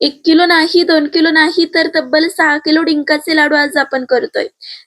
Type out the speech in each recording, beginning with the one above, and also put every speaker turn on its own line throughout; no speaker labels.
एक किलो नाही, दोन किलो नाही, तर तब्बल सहा किलो डिंकाचे लाडू आज आपण करतोय.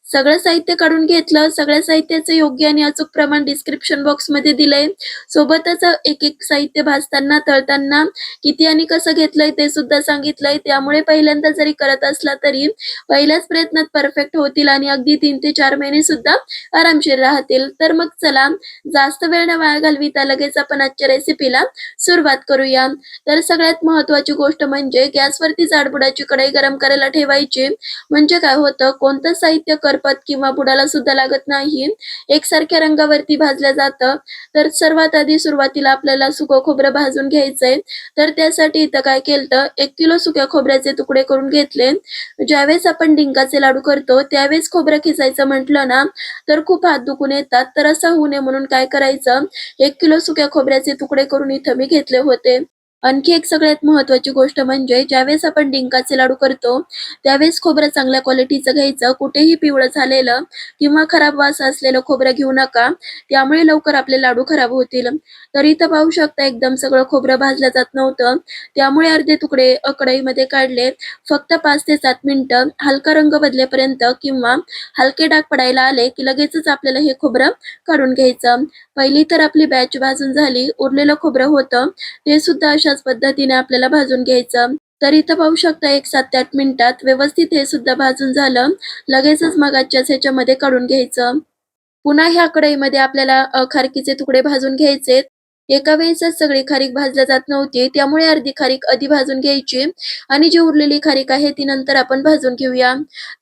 सगळं साहित्य काढून घेतलं. सगळ्या साहित्याचं योग्य आणि अचूक प्रमाण डिस्क्रिप्शन बॉक्समध्ये दिलंय. सोबतच एक-एक साहित्य भाजताना, तळताना किती आणि कसं घेतलंय ते सुद्धा सांगितलंय. त्यामुळे पहिल्यांदा जरी करत असला तरी पहिल्याच प्रयत्नात परफेक्ट होतील आणि अगदी तीन ते चार महिने सुद्धा आरामशीर राहतील. तर मग चला जास्त वेळ न वाया घालविता लगेच आपण आजच्या रेसिपीला सुरुवात करूया. तर सगळ्यात महत्वाची गोष्ट म्हणजे गॅसवरती जाडबुडाची कढई गरम करायला ठेवायची. म्हणजे काय होतं कोणतं साहित्य कर सरपत किंवा बुडाला सुद्धा लागत नाही. एकसारख्या रंगावरती भाजलं जातं. तर सर्वात आधी सुरुवातीला आपल्याला सुकं खोबरं भाजून घ्यायचंय. तर त्यासाठी इथं काय केलं एक किलो सुक्या खोबऱ्याचे तुकडे करून घेतले. ज्यावेळेस आपण डिंकाचे लाडू करतो त्यावेळेस खोबरं खिसायचं म्हटलं ना तर खूप हात दुखून येतात. तर असं होऊ नये म्हणून काय करायचं एक किलो सुक्या खोबऱ्याचे तुकडे करून इथं मी घेतले होते. आणखी एक सगळ्यात महत्त्वाची गोष्ट म्हणजे ज्यावेळेस आपण डिंकाचे लाडू करतो त्यावेळेस खोबरं चांगल्या क्वालिटीचं घ्यायचं. कुठेही पिवळं झालेलं किंवा खराब वास असलेलं खोबरं घेऊ नका. त्यामुळे लवकर आपले लाडू खराब होतील. तर इथं पाहू शकता एकदम सगळं खोबरं भाजलं जात नव्हतं. त्यामुळे अर्धे तुकडे अ, कढईमध्ये काढले. फक्त पाच ते सात मिनिटं हलका रंग बदलेपर्यंत किंवा हलके डाग पडायला आले की लगेचच आपल्याला हे खोबरं काढून घ्यायचं. पहिली तर आपली बॅच भाजून झाली. उरलेलं खोबरं होतं ते सुद्धा अशा अशाच पद्धतीने आपल्याला भाजून घ्यायचं. तर इथं पाहू शकता एक सात ते 8 मिनिटात व्यवस्थित हे सुद्धा भाजून झालं. लगेचच मगाच्याच ह्याच्यामध्ये काढून घ्यायचं. पुन्हा ह्या कढईमध्ये आपल्याला खारकीचे तुकडे भाजून घ्यायचेत. एका वेळेसच सगळी खारीक भाजल्या जात नव्हती. त्यामुळे अर्धी खारीक आधी भाजून घ्यायची आणि जी उरलेली खारीक आहे ती नंतर आपण भाजून घेऊया.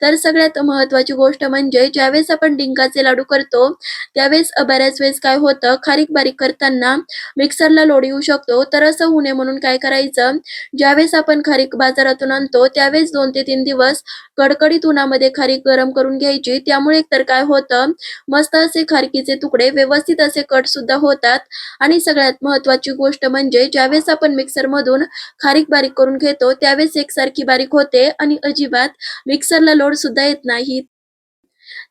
तर सगळ्यात महत्वाची गोष्ट म्हणजे ज्यावेळेस आपण डिंकाचे लाडू करतो त्यावेळेस बऱ्याच वेळेस काय होतं खारीक बारीक करताना मिक्सरला लोड येऊ शकतो. तर असं होऊ नये म्हणून काय करायचं ज्यावेळेस आपण खारीक बाजारातून आणतो त्यावेळेस दोन ते तीन दिवस कडकडीत उन्हामध्ये खारीक गरम करून घ्यायची. त्यामुळे एकतर काय होतं मस्त असे खारकीचे तुकडे व्यवस्थित असे कट सुद्धा होतात आणि सगळ्यात महत्वाची गोष्ट म्हणजे ज्यावेळेस आपण मिक्सरमधून खारीक बारीक करून घेतो त्यावेळेस एकसारखी बारीक होते आणि अजिबात मिक्सरला लोड सुद्धा येत नाही.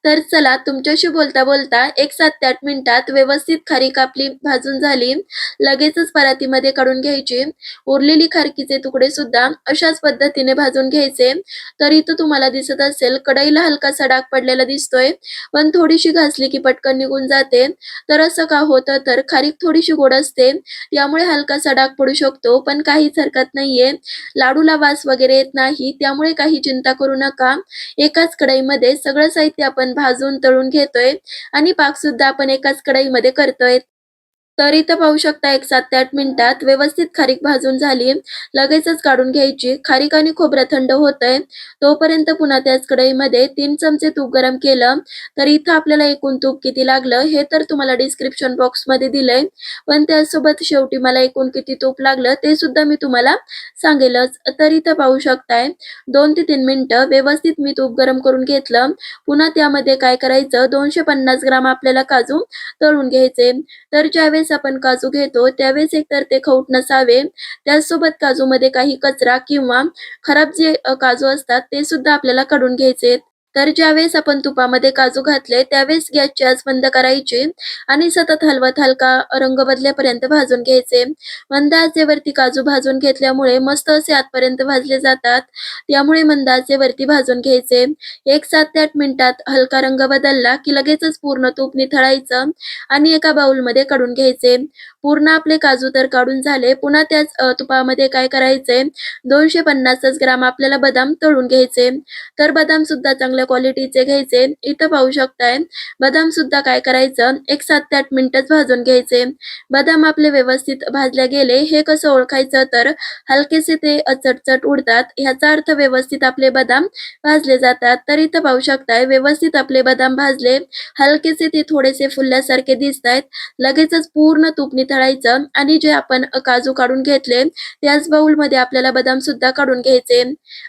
तर चला तुमच्याशी बोलता बोलता एक सात ते आठ मिनिटात व्यवस्थित खारीक आपली भाजून झाली. लगेचच परातीमध्ये काढून घ्यायची. उरलेली खारकीचे तुकडे सुद्धा अशाच पद्धतीने भाजून घ्यायचे. तर इथं तुम्हाला दिसत असेल कढईला हलकासा डाग पडलेला दिसतोय. पण थोडीशी घासली की पटकन निघून जाते. तर असं का होतं तर खारीक थोडीशी गोड असते. त्यामुळे हलकासा डाग पडू शकतो. पण काहीच हरकत नाहीये. लाडूला वास वगैरे येत नाही. त्यामुळे काही चिंता करू नका. एकाच कढईमध्ये सगळं साहित्य आपण भाजून तळून घेतोय आणि पाक सुद्धा आपण एकाच कढईमध्ये करतोय. तर इथं पाहू शकता एक सात ते आठ मिनिटात व्यवस्थित खारीक भाजून झाली. लगेचच काढून घ्यायची. खारीक आणि खोबरं थंड होतंय तोपर्यंत पुन्हा त्याच कढईमध्ये तीन चमचे तूप गरम केलं. तर इथं आपल्याला एकूण तूप किती लागलं हे तर तुम्हाला डिस्क्रिप्शन बॉक्समध्ये दिलंय. पण त्यासोबत शेवटी मला एकूण किती तूप लागलं ते सुद्धा मी तुम्हाला सांगेलच. तर इथं पाहू शकताय दोन ते तीन मिनिटं व्यवस्थित मी तूप गरम करून घेतलं. पुन्हा त्यामध्ये काय करायचं 250 ग्राम आपल्याला काजू तळून घ्यायचे. तर ज्यावेळेस आपण काजू घेतो त्यावेळेस एकतर ते खवट नसावे. त्याचसोबत काजूमध्ये काही कचरा किंवा खराब जे काजू असतात ते सुद्धा आपल्याला काढून घ्यायचेत. तर ज्यावेळेस आपण तुपामध्ये काजू घातले त्यावेळेस गॅसची आच बंद करायची आणि सतत हलवत हलका रंग बदलेपर्यंत भाजून घ्यायचे. मंद आचेवरती काजू भाजून घेतल्यामुळे मस्त असे आतपर्यंत भाजले जातात. त्यामुळे मंद आचेवरती भाजून घ्यायचे. एक सात ते आठ मिनिटात हलका रंग बदलला की लगेचच पूर्ण तूप निथळायचं आणि एका बाउलमध्ये काढून घ्यायचे. पूर्ण आपले काजू तर काढून झाले. पुन्हा त्याच तुपामध्ये काय करायचे दोनशे पन्नासच ग्राम आपल्याला बदाम तळून घ्यायचे. तर बदाम सुद्धा चांगल्या क्वालिटीचे घ्यायचे. इथं पाहू शकताय बदाम सुद्धा काय करायचं एक सात ते आठ मिनिटच भाजून घ्यायचे. बदाम आपले व्यवस्थित भाजले गेले हे कसं ओळखायचं तर हलकेसे ते अचटचट उडतात. ह्याचा अर्थ व्यवस्थित आपले बदाम भाजले जातात. तर इथं पाहू शकताय व्यवस्थित आपले बदाम भाजले. हलकेसे ते थोडेसे फुलल्यासारखे दिसतायत. लगेचच पूर्ण तूप निथळायचं आणि जे आपण काजू काढून घेतले त्याच बाउलमध्ये आपल्याला बदाम सुद्धा काढून घ्यायचे.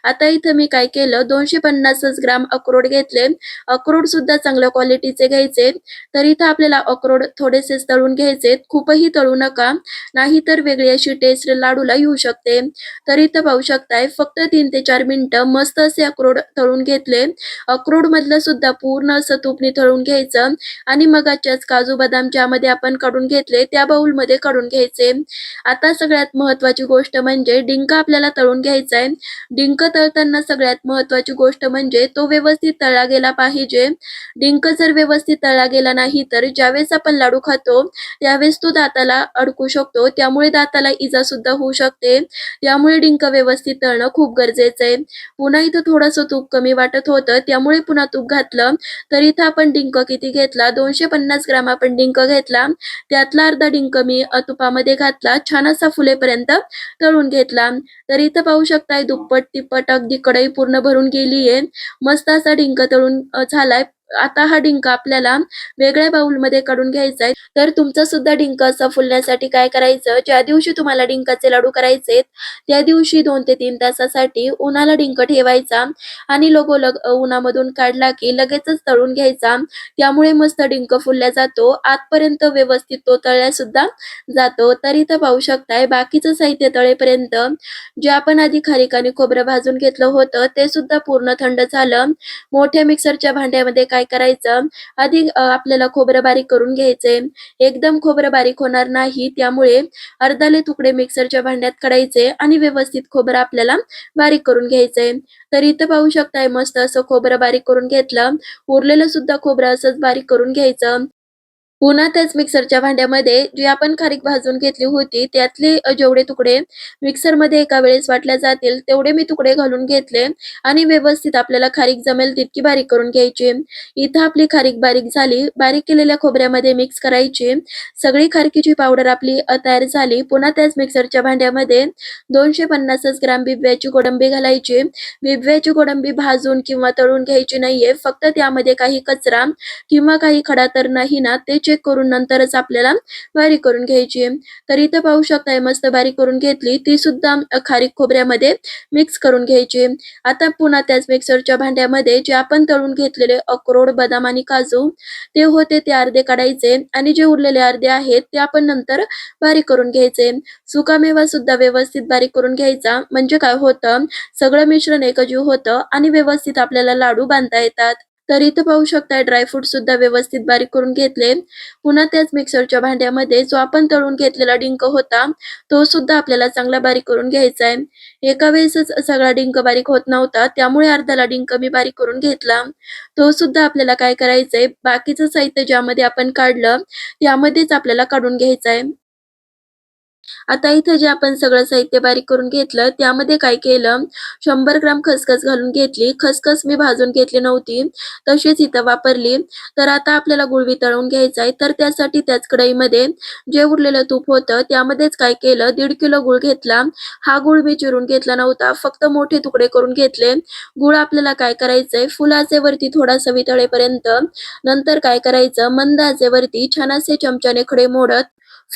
आता इथं मी काय केलं 250च ग्राम अक्रोड घेतले. अक्रोड सुद्धा चांगल्या क्वालिटीचे घ्यायचे. तर इथं आपल्याला अक्रोड थोडेसे तळून घ्यायचे. खूपही तळू नका. नाही तर वेगळी अशी टेस्ट लाडूला येऊ शकते. तर इथं पाहू शकताय फक्त तीन ते चार मिनिटं मस्त असे अक्रोड तळून घेतले. अक्रोड मधलं सुद्धा पूर्ण असं तुपणी तळून घ्यायचं. आणि मगाच्याच काजू बदाम ज्यामध्ये आपण काढून घेतले त्या बाउलमध्ये काढून घ्यायचे. आता सगळ्यात महत्वाची गोष्ट म्हणजे डिंक आपल्याला तळून घ्यायचा आहे डिंक तळताना सगळ्यात महत्वाची गोष्ट म्हणजे तो व्यवस्थित तळला गेला पाहिजे. डिंक जर व्यवस्थित तळला गेला नाही तर ज्यावेळेस आपण लाडू खातो त्यावेळेस तो दाताला अडकू शकतो. त्यामुळे दाताला इजा सुद्धा होऊ शकते. त्यामुळे डिंक व्यवस्थित तळणं खूप गरजेचं आहे. पुन्हा इथं थोडंसं तूप कमी वाटत होतं. त्यामुळे पुन्हा तूप घातलं तर इथं आपण डिंक किती घेतला? दोनशे पन्नास ग्राम आपण डिंक घेतला. त्यातला अर्धा डिंक मी तुपामध्ये घातला. छान असा फुलेपर्यंत तळून घेतला. तर इथं पाहू शकताय दुप्पट तिप्पट अगदी कढई पूर्ण भरून गेलीये. मस्त असा डिंक तळून झालाय. आता हा डिंक आपल्याला वेगळ्या बाउलमध्ये काढून घ्यायचा आहे. तर तुमचा सुद्धा डिंक असा फुलण्यासाठी काय करायचं? ज्या दिवशी तुम्हाला डिंकाचे लाडू करायचे त्या दिवशी दोन ते तीन तासासाठी उन्हाला डिंक ठेवायचा आणि लगोलग उन्हामधून काढला की लगेचच तळून घ्यायचा. त्यामुळे मस्त डिंक फुलल्या जातो. आतपर्यंत व्यवस्थित तो तळल्या सुद्धा जातो. तर इथं पाहू शकताय बाकीचं साहित्य तळेपर्यंत जे आपण आधी खारीक आणि खोबरं भाजून घेतलं होतं ते सुद्धा पूर्ण थंड झालं. मोठ्या मिक्सरच्या भांड्यामध्ये काय करायचं? आधी आपल्याला खोबरं बारीक करून घ्यायचे. एकदम खोबरं बारीक होणार नाही त्यामुळे अर्धाले तुकडे मिक्सरच्या भांड्यात काढायचे आणि व्यवस्थित खोबरं आपल्याला बारीक करून घ्यायचंय तर इथं पाहू शकताय मस्त असं खोबरं बारीक करून घेतलं. उरलेलं सुद्धा खोबरं असंच बारीक करून घ्यायचं. पुन्हा त्याच मिक्सरच्या भांड्यामध्ये जी आपण खारीक भाजून घेतली होती त्यातले जेवढे तुकडे मिक्सरमध्ये एका वेळेस वाटल्या जातील तेवढे मी तुकडे घालून घेतले आणि व्यवस्थित आपल्याला खारीक जमेल तितकी बारीक करून घ्यायची. इथं आपली खारीक बारीक झाली बारीक केलेल्या खोबऱ्यामध्ये मिक्स करायची. सगळी खारकीची पावडर आपली तयार झाली. पुन्हा त्याच मिक्सरच्या भांड्यामध्ये दोनशे पन्नासच ग्राम बिब्याची गोडंबी घालायची. बिब्याची गोडंबी भाजून किंवा तळून घ्यायची नाहीये फक्त त्यामध्ये काही कचरा किंवा काही खडा तर नाही ना ते चेक करून नंतरच आपल्याला बारीक करून घ्यायची आहे. तर इथं पाहू शकताय मस्त बारीक करून घेतली. ती सुद्धा खारीक खोबऱ्यामध्ये मिक्स करून घ्यायची आता पुन्हा त्याच मिक्सरच्या भांड्यामध्ये जे आपण तळून घेतलेले अक्रोड बदाम आणि काजू ते होते ते अर्धे काढायचे. आणि जे उरलेले अर्धे आहेत ते आपण नंतर बारीक करून घ्यायचे. सुकामेवा सुद्धा व्यवस्थित बारीक करून घ्यायचा. म्हणजे काय होतं सगळं मिश्रण एकजीव होतं आणि व्यवस्थित आपल्याला लाडू बांधता येतात. तर इथं पाहू शकताय ड्रायफ्रूट सुद्धा व्यवस्थित बारीक करून घेतले. पुन्हा त्याच मिक्सरच्या भांड्यामध्ये जो आपण तळून घेतलेला डिंक होता तो सुद्धा आपल्याला चांगला बारीक करून घ्यायचा आहे एका वेळेसच सगळा डिंक बारीक होत नव्हता त्यामुळे अर्धाला डिंक मी बारीक करून घेतला. तो सुद्धा आपल्याला काय करायचंय बाकीचं साहित्य ज्यामध्ये आपण काढलं त्यामध्येच आपल्याला काढून घ्यायचं आहे आता इथं जे आपण सगळं साहित्य बारीक करून घेतलं त्यामध्ये काय केलं? शंभर ग्राम खसखस घालून घेतली. खसखस मी भाजून घेतली नव्हती. तशीच इथं वापरली. तर आता आपल्याला गुळ वितळून घ्यायचा आहे. तर त्यासाठी त्याच कढईमध्ये जे उरलेलं तूप होतं त्यामध्येच काय केलं? दीड किलो गुळ घेतला. हा गुळ मी चिरून घेतला नव्हता. फक्त मोठे तुकडे करून घेतले. गुळ आपल्याला काय करायचंय? फुलाचे वरती थोडासा वितळेपर्यंत. नंतर काय करायचं? मंद आचेवरती छान असे चमच्याने खडे मोडत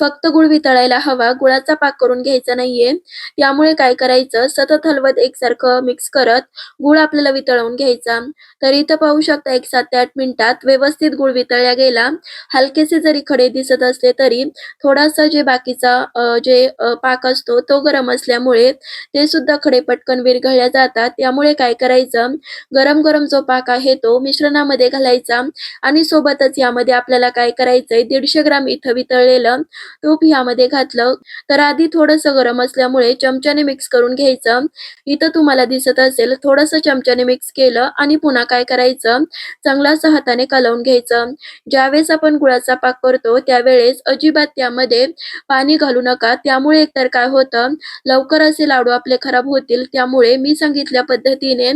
फक्त गुळ वितळायला हवा गुळाचा पाक करून घ्यायचा नाहीये. त्यामुळे काय करायचं? सतत हलवत एकसारखं मिक्स करत गुळ आपल्याला वितळवून घ्यायचा. तर इथं पाहू शकता एक सात ते आठ मिनिटात व्यवस्थित गुळ वितळल्या गेला. हलकेसे जरी खडे दिसत असले तरी थोडासा जे बाकीचा जे पाक असतो तो गरम असल्यामुळे ते सुद्धा खडे पटकन विरघळल्या जातात. त्यामुळे काय करायचं? गरम गरम जो पाक आहे तो मिश्रणामध्ये घालायचा आणि सोबतच यामध्ये आपल्याला काय करायचंय? दीडशे ग्राम इथं वितळलेलं तूप ह्यामध्ये घातलं. तर आधी थोडस गरम असल्यामुळे चमच्याने मिक्स करून घ्यायचं. इथं तुम्हाला दिसत असेल थोडस चमच्याने मिक्स केलं आणि पुन्हा काय करायचं? चांगलाच हाताने कलवून घ्यायचं. ज्यावेळेस आपण गुळाचा पाक करतो त्यावेळेस अजिबात त्यामध्ये पाणी घालू नका. त्यामुळे एकतर काय होतं लवकर असे लाडू आपले खराब होतील. त्यामुळे मी सांगितल्या पद्धतीने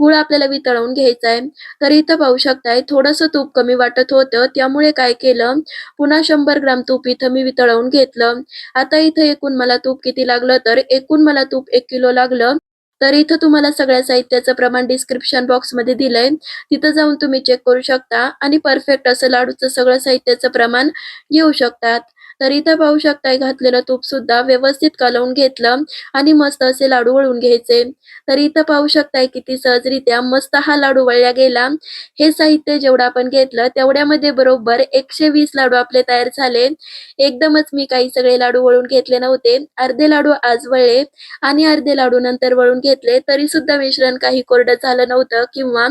गुळ आपल्याला वितळवून घ्यायचा आहे तर इथं पाहू शकताय थोडस तूप कमी वाटत होतं. त्यामुळे काय केलं पुन्हा शंभर ग्राम तूप इथं मी तळवून घेतलं. आता इथं एकूण मला तूप किती लागलं? तर एकूण मला तूप एक किलो लागलं. तर इथं तुम्हाला सगळ्या साहित्याचं प्रमाण डिस्क्रिप्शन बॉक्समध्ये दिलंय. तिथं जाऊन तुम्ही चेक करू शकता आणि परफेक्ट असं लाडूचं सगळं साहित्याचं प्रमाण घेऊ शकतात. तर इथं पाहू शकताय घातलेलं तूप सुद्धा व्यवस्थित कलवून घेतलं आणि मस्त असे लाडू वळून घ्यायचे. तर इथं पाहू शकताय किती सहजरित्या मस्त हा लाडू वळल्या गेला. हे साहित्य जेवढं आपण घेतलं तेवढ्यामध्ये बरोबर एकशे वीस लाडू आपले तयार झाले. एकदमच मी काही सगळे लाडू वळून घेतले नव्हते. अर्धे लाडू आज वळले आणि अर्धे लाडू नंतर वळून घेतले. तरी सुद्धा मिश्रण काही कोरडं झालं नव्हतं किंवा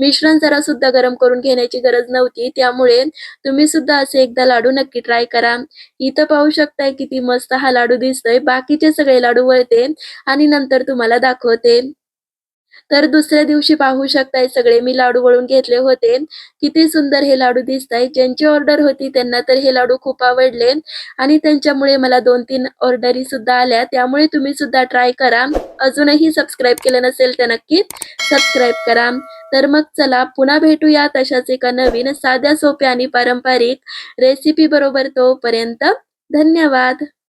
मिश्रण जरा सुद्धा गरम करून घेण्याची गरज नव्हती. त्यामुळे तुम्ही सुद्धा असे एकदा लाडू नक्की ट्राय करा. इथं पाहू शकताय किती मस्त हा लाडू दिसतोय. बाकीचे सगळे लाडू वळते आणि नंतर तुम्हाला दाखवते. तर दुसऱ्या दिवशी पाहू शकताय सगळे मी लाडू वळून घेतले होते. किती सुंदर हे लाडू दिसताय. ज्यांची ऑर्डर होती त्यांना तर हे लाडू खूप आवडले. आणि त्यांच्यामुळे मला दोन तीन ऑर्डरी सुद्धा आल्या. त्यामुळे तुम्ही सुद्धा ट्राय करा. अजूनही सबस्क्राईब केलं नसेल तर नक्की सबस्क्राईब करा. तर मग चला पुन्हा भेटूया तशाच एका नवीन साध्या सोप्या आणि पारंपरिक रेसिपी बरोबर तोपर्यंत धन्यवाद.